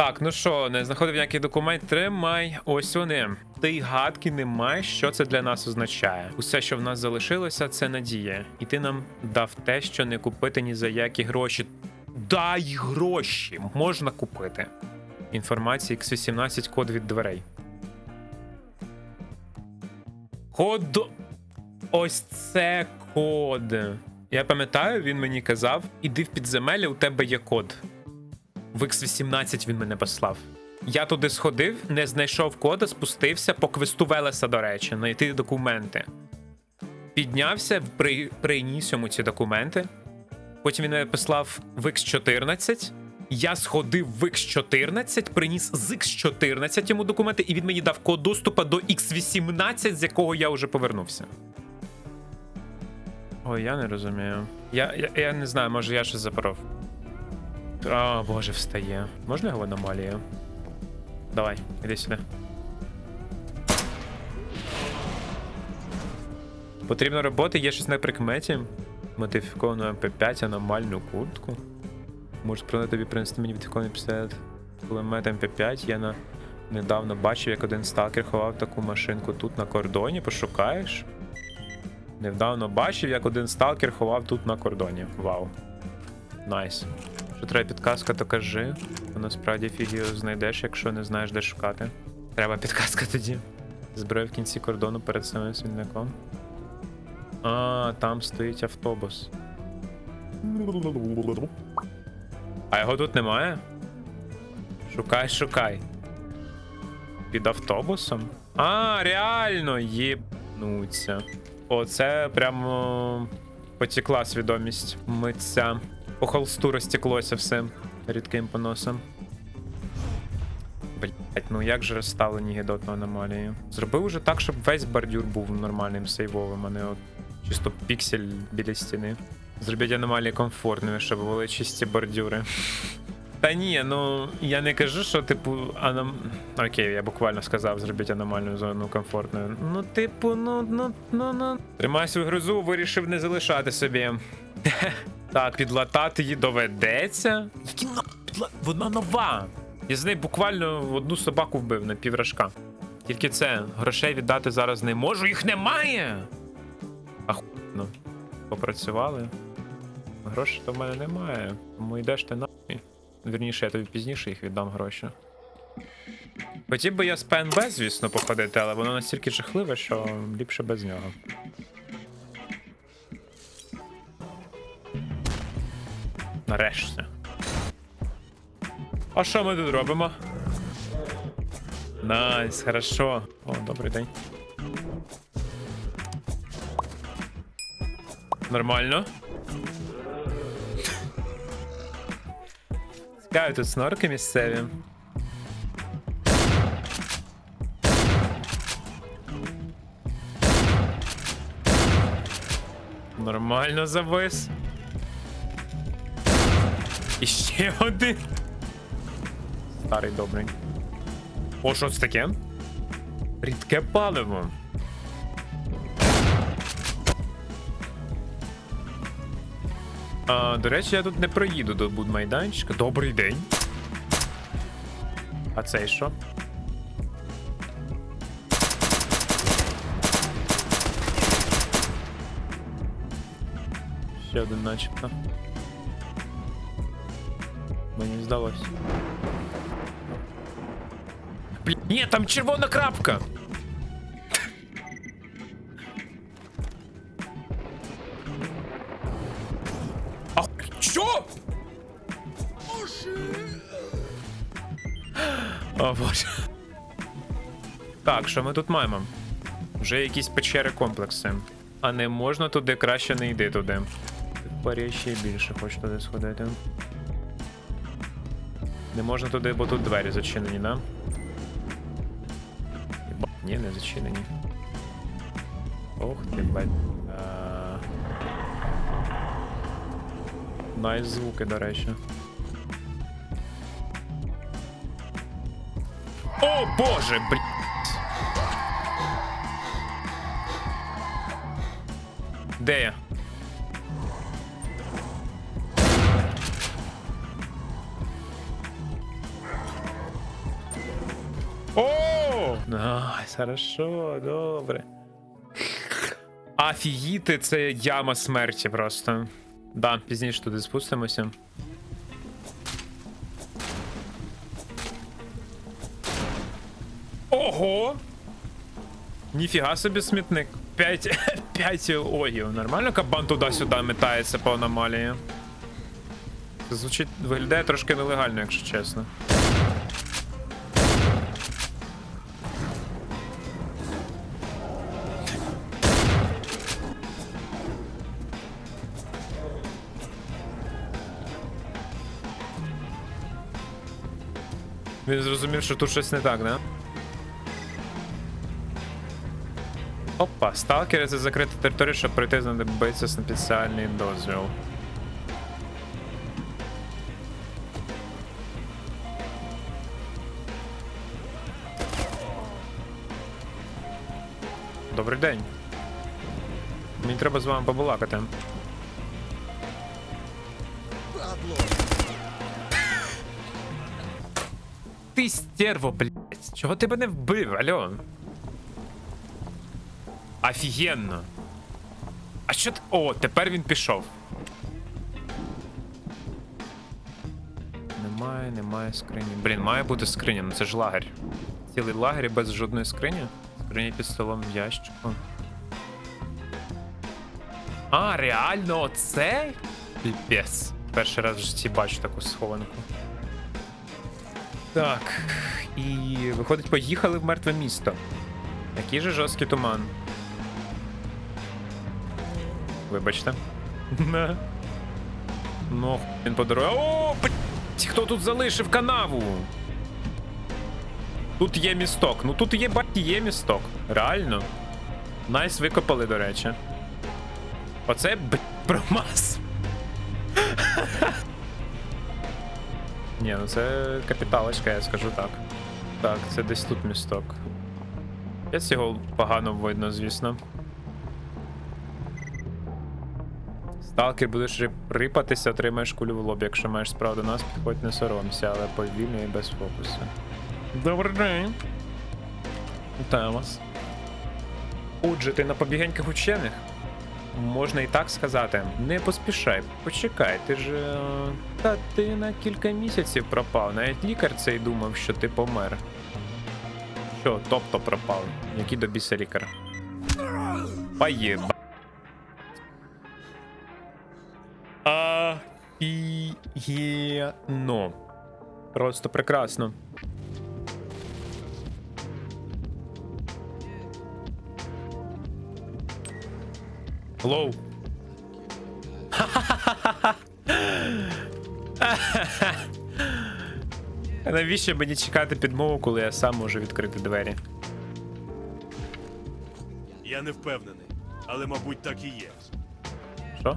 Так, ну що, не знаходив ніякий документ. Тримай. Ось вони. Ти й гадки не маєш, що це для нас означає. Усе, що в нас залишилося, це надія. І ти нам дав те, що не купити ні за які гроші. Дай гроші! Можна купити. Інформація X18 код від дверей. Код. Ось це код. Я пам'ятаю, він мені казав: іди в підземелля, у тебе є код. В X18 він мене послав. Я туди сходив, не знайшов кода, спустився по квесту Велеса, до речі, знайти документи. Піднявся, при, приніс йому ці документи. Потім він мене послав в X14. Я сходив в X14, приніс з X14 йому документи, і він мені дав код доступу до X18, з якого я вже повернувся. Ой, я не розумію. Я, я, я не знаю, може я щось запоров. А, боже, встає. Можна його в аномалію? Давай, іди сюди. Потрібно роботи, є щось на прикметі. Модифіковану МП5 аномальну куртку. Можеш про тобі принести мені модифікований пістолет кулемет МП5. Я на... недавно бачив, як один сталкер ховав таку машинку тут на кордоні. Пошукаєш? Недавно бачив, як один сталкер ховав тут на кордоні. Вау. Найс. Що треба підказка, то кажи. Бо насправді фіг його знайдеш, якщо не знаєш, де шукати. Треба підказка тоді. Зброя в кінці кордону перед самим свідником. А, там стоїть автобус. А його тут немає? Шукай, шукай. Під автобусом? А, реально, єбнуться. Оце прямо потекла свідомість митця. По холсту розтеклося все рідким поносом. Блять, ну як же розставлені гідотну аномалії? Зробив уже так, щоб весь бордюр був нормальним сейвовим, а не от чисто піксель біля стіни. Зробіть аномалії комфортними, щоб були чисті бордюри. Та ні, ну я не кажу, що типу аном... Окей, я буквально сказав, зробіть аномальну зону комфортною. Ну, типу, ну, ну, ну, ну. Тримай свою грозу, вирішив не залишати собі. Так, підлатати її доведеться. Які на підла... Вона нова. Я з неї буквально одну собаку вбив на піврашка. Тільки це, грошей віддати зараз не можу, їх немає. Ахуєнно. Попрацювали. Грошей то в мене немає. Тому йдеш ти нахуй. Вірніше, я тобі пізніше їх віддам гроші. Хотів би я з ПНБ, звісно, походити, але воно настільки жахливе, що ліпше без нього. Нарешті. А що ми тут робимо? Найс, хорошо. О, добрий день. Нормально. Цікаві тут снорки місцеві. Нормально завис. І один. Старий добрий. О, що це таке? Рідке паливо. А, до речі, я тут не проїду до будмайданчика. Добрий день. А цей що? Ще один начебто. Мені здалось. Блін, ні, там червона крапка! А що? О боже. Так, що ми тут маємо? Вже якісь печери комплекси. А не можна туди краще не йди туди. Парі ще більше хочу туди сходити. Не можна туди, бо тут двері зачинені, да? Ні, не зачинені. Ох ти, бать. Найс звуки, до речі. О боже, блядь! Де я? О! Найс, хорошо, добре. Афігіти, це яма смерті просто. Да, пізніше туди спустимося. Ого! Ніфіга собі смітник. 5, 5 огів. Нормально кабан туди-сюди метається по аномалії. Звучить, виглядає трошки нелегально, якщо чесно. Він зрозумів, що тут щось не так, да? Опа, сталкери це закрита територія, щоб пройти знадобиться спеціальний дозвіл. Добрий день. Мені треба з вами побалакати. Ти стерво, блядь. Чого ти мене вбив, алло? Офігенно. А що ти. О, тепер він пішов. Немає, немає скрині. Блін, має бути скриня, ну це ж лагерь. Цілий лагерь без жодної скрині. Скриня під столом в ящику. А, реально, оце? Піпець. Перший раз в житті бачу таку схованку. Так. І виходить, поїхали в мертве місто. Який же жорсткий туман. Вибачте. Ну, він по дорозі. О, блять, хто тут залишив канаву? Тут є місток. Ну тут є бать, є місток. Реально. Найс викопали, до речі. Оце блять, промаз. Ні, ну це капіталочка, я скажу так. Так, це десь тут місток. Десь його погано видно, звісно. Сталкер будеш рипатися, отримаєш кулю в лоб. Якщо маєш справу до нас, підходь не соромся, але повільно і без фокусу. Добрий день. Вітаю вас. Отже, ти на побігеньких учених? Можна і так сказати. Не поспішай, почекай, ти ж. е, Та ти на кілька місяців пропав. Навіть лікар цей думав, що ти помер. Що, тобто пропав? Який до біса лікар? Поєба. Офігенно. Просто прекрасно. Лоу. Навіщо мені чекати підмову, коли я сам можу відкрити двері? Я не впевнений, але мабуть так і є. Що?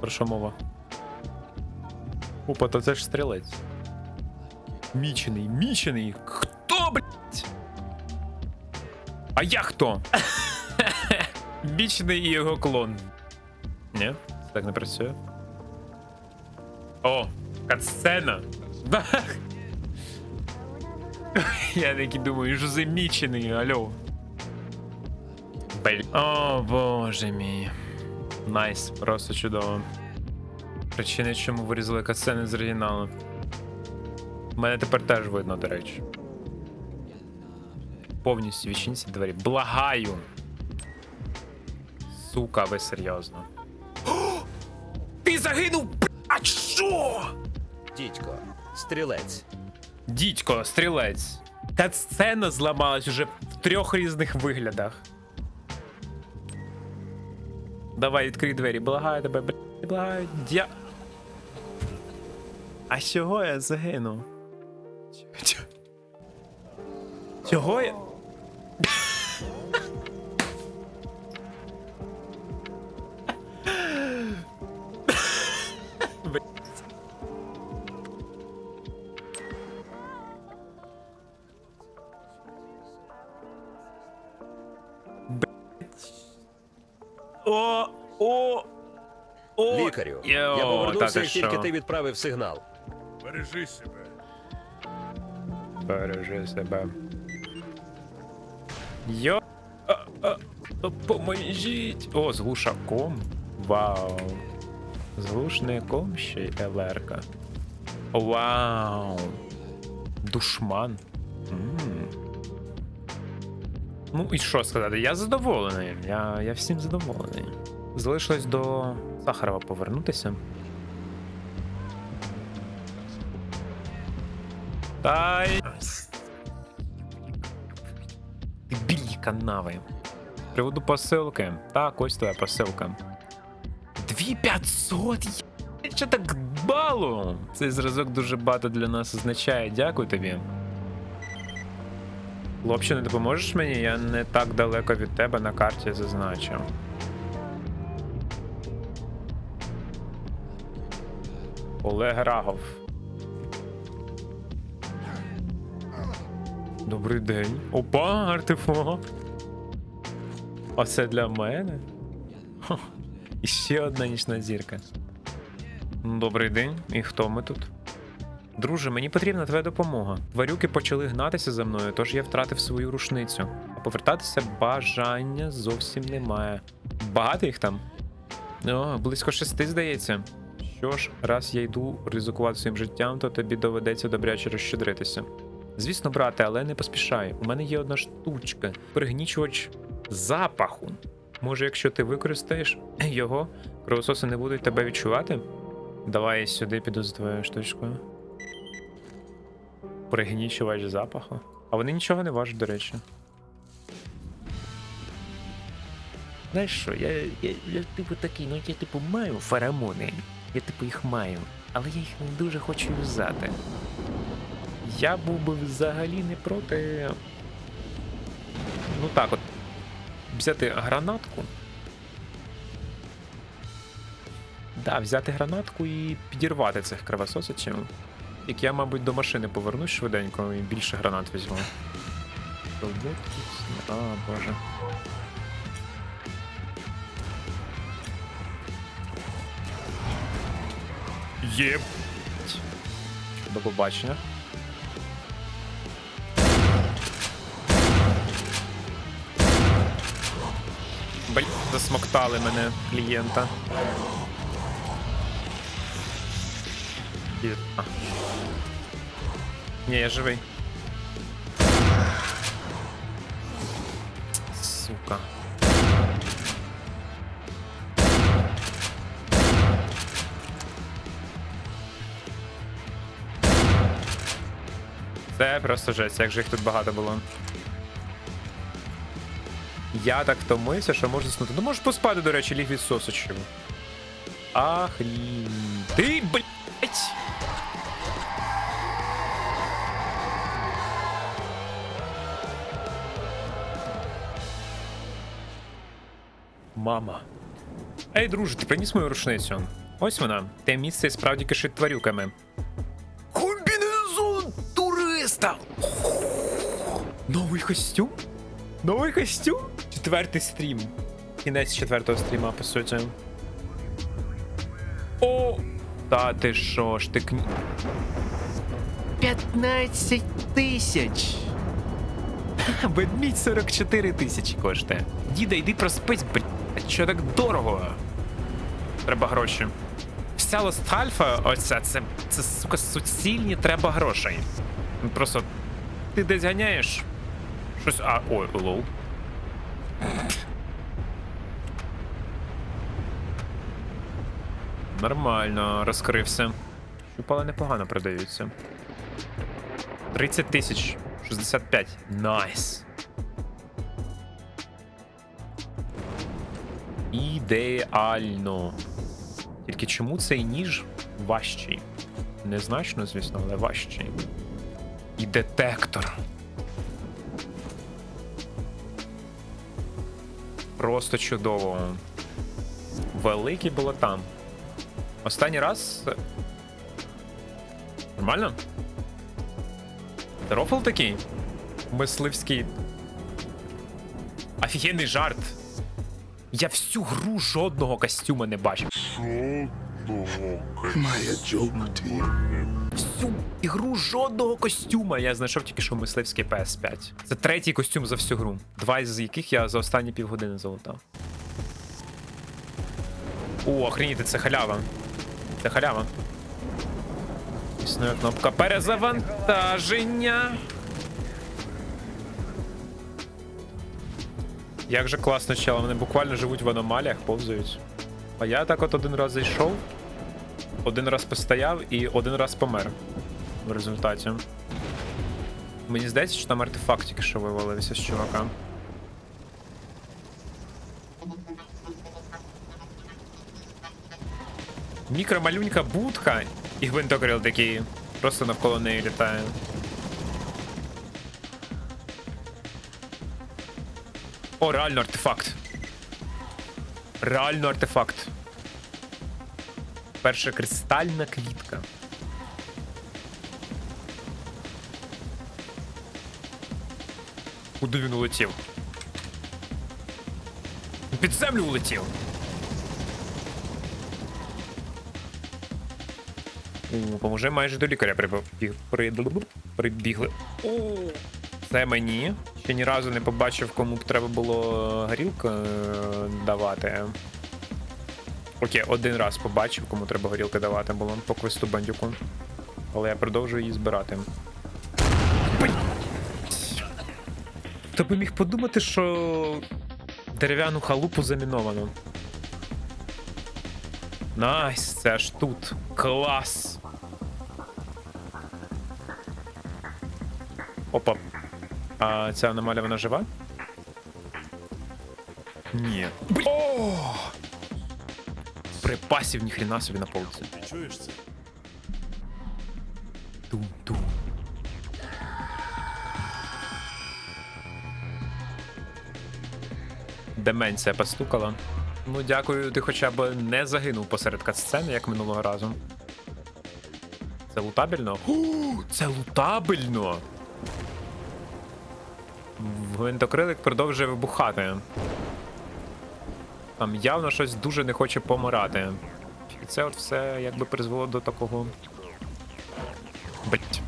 Про що мова? Опа, то це ж стрілець. Мічений, мічений. Хто, блять? А я хто? Мічений і його клон. Ні, так не працює. О, катсцена. Я такий думаю, що замічений, алло. О, боже мій. Найс, просто чудово. Причини, чому вирізали катсцени з оригіналу. Мене тепер теж видно, до речі. Повністю відчинці двері. Благаю. Сука, ви серйозно. Ти загинув! А що? Дідько, стрілець. Дідько, стрілець. Катсцена зламалась уже в трьох різних виглядах. Давай, відкрий двері, благаю тебе, блядь, благаю. Дя... А чого я загинув? Чо- чо- Чого я? О, о, о. Лікарю, Йо, я та повернувся, ти як тільки що? ти відправив сигнал. Бережи себе. Бережи себе. Йо. А, а, допоможіть. О, з глушаком. Вау. З глушником ще й ЛРка. Вау. Душман. Ну і що сказати? Я задоволений. Я, я всім задоволений. Залишилось до Сахарова повернутися. Дай. Дебільні канави. Приводу посилки. Так, ось твоя посилка. 2500? Є- Що так балу? Цей зразок дуже багато для нас означає. Дякую тобі. Хлопче, не допоможеш мені? Я не так далеко від тебе на карті зазначив. Олег Рагов. Добрий день. Опа, артефакт. А це для мене? І ще одна нічна зірка. Ну, Добрий день. І хто ми тут? Друже, мені потрібна твоя допомога. Тварюки почали гнатися за мною, тож я втратив свою рушницю. А повертатися бажання зовсім немає. Багато їх там? О, близько шести, здається. Що ж, раз я йду ризикувати своїм життям, то тобі доведеться добряче розщедритися. Звісно, брате, але не поспішай. У мене є одна штучка пригнічувач запаху. Може, якщо ти використаєш його, кровососи не будуть тебе відчувати? Давай сюди піду за твоєю штучкою. Пригнічувач запаху. А вони нічого не важать, до речі. Знаєш що, я, я, я типу такий, ну я типу маю феромони. Я типу їх маю, але я їх не дуже хочу юзати. Я був би взагалі не проти. Ну так от. Взяти гранатку. Да, взяти гранатку і підірвати цих кровососичів. Як я, мабуть, до машини повернусь швиденько і більше гранат візьму. А, боже. Єп. До побачення. Блін, засмоктали мене клієнта. Ні, я живий. Сука. Це просто жесть, як же їх тут багато було. Я так втомився, що можу заснути. Ну можеш поспати, до речі, ліг від сосочів. Ахрін. Ти, блять! Мама. Ей, друже, ти приніс мою рушницю. Ось вона. Те місце справді кишить тварюками. Комбінезон туриста! Новий костюм? Новий костюм? Четвертий стрім. Кінець четвертого стріма, по суті. О! Та ти що ж ти кні... 15 тисяч! Ведмідь 44 тисячі коштує. Діда, йди проспись, блядь. Що так дорого? Треба гроші. Вся Лостальфа, оця, це, це, сука, суцільні треба грошей. Ну, Просто ти десь ганяєш. Щось. А, ой, лоу. Нормально, розкрився. Щупала непогано продаються. 30 тисяч. 65. Найс. Ідеально. Тільки чому цей ніж важчий? Незначно, звісно, але важчий. І детектор. Просто чудово. Великий було там. Останній раз. Нормально? Рофл такий? Мисливський. Офігенний жарт. Я всю гру жодного костюма не бачив. Всю ігру жодного костюма. Я знайшов тільки що мисливський PS5. Це третій костюм за всю гру. Два із яких я за останні півгодини залутав. О, охреніти, це халява. Це халява. Існує кнопка перезавантаження. Як же класно чела, вони буквально живуть в аномаліях, повзають. А я так от один раз зайшов, один раз постояв і один раз помер. В результаті. Мені здається, що там артефакт тільки що вивалився з чувака. Мікромалюнька будка, і гвинтокрил такий просто навколо неї літає. О, реально артефакт. Реально артефакт. Перша кристальна квітка. Куди він улетів? Під землю улетів. Поможе майже до лікаря прибив. Прибігли. У, Це мені. Ще ні разу не побачив, кому б треба було горілку е, давати. Окей, один раз побачив, кому треба горілки давати було по квесту бандюку. Але я продовжую її збирати. Хто би міг подумати, що дерев'яну халупу заміновано. Найс, це аж тут. Клас. Опа. А ця аномалія вона жива? Ні. О! Припасів ніхрена собі на полці. Ти чуєш це? Тум-тум. Деменція постукала. Ну, дякую, ти хоча б не загинув посеред катсцени, як минулого разу. Це лутабельно? О, це лутабельно! Гвинтокрилик продовжує вибухати. Там явно щось дуже не хоче помирати. І це от все якби призвело до такого. Блять.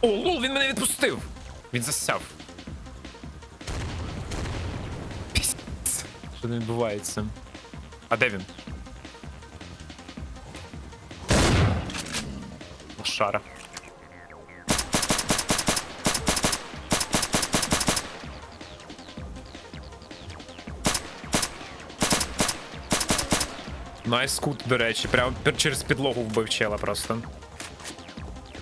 О, лол, він мене відпустив! Він засяв. Піс. Що не відбувається? А де він? Лошара. Найскут, до речі, прямо через підлогу вбив чела просто.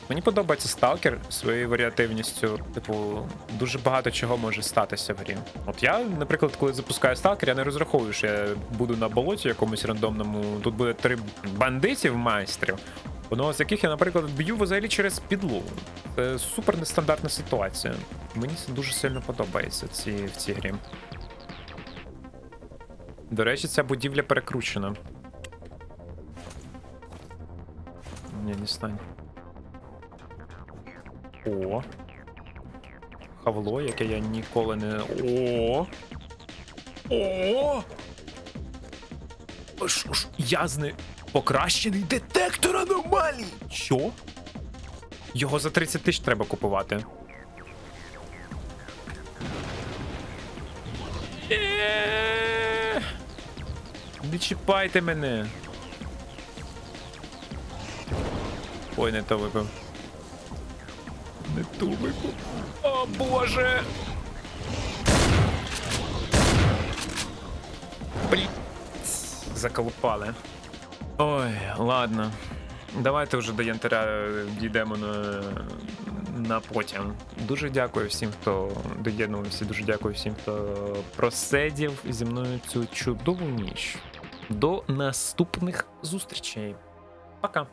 Мені подобається сталкер своєю варіативністю. Типу, дуже багато чого може статися в грі. От я, наприклад, коли запускаю сталкер, я не розраховую, що я буду на болоті якомусь рандомному. Тут буде три бандитів майстрів. Одного з яких я, наприклад, б'ю взагалі через підлогу. Це супер нестандартна ситуація. Мені це дуже сильно подобається ці, в цій грі. До речі, ця будівля перекручена. Ні, не стань. О. Хавло, яке я ніколи не. О. О. Що ж, язни. Покращений детектор аномалій. Що? Його за 30 тисяч треба купувати. Е. Не чіпайте мене. Ой, не то випив. Не ту випив. О, боже! Блін. Заколупали. Ой, ладно. Давайте вже до янтаря дійдемо на, на потім. Дуже дякую всім, хто доєднувався. Дуже дякую всім, хто просидів зі мною цю чудову ніч. До наступних зустрічей. Пока.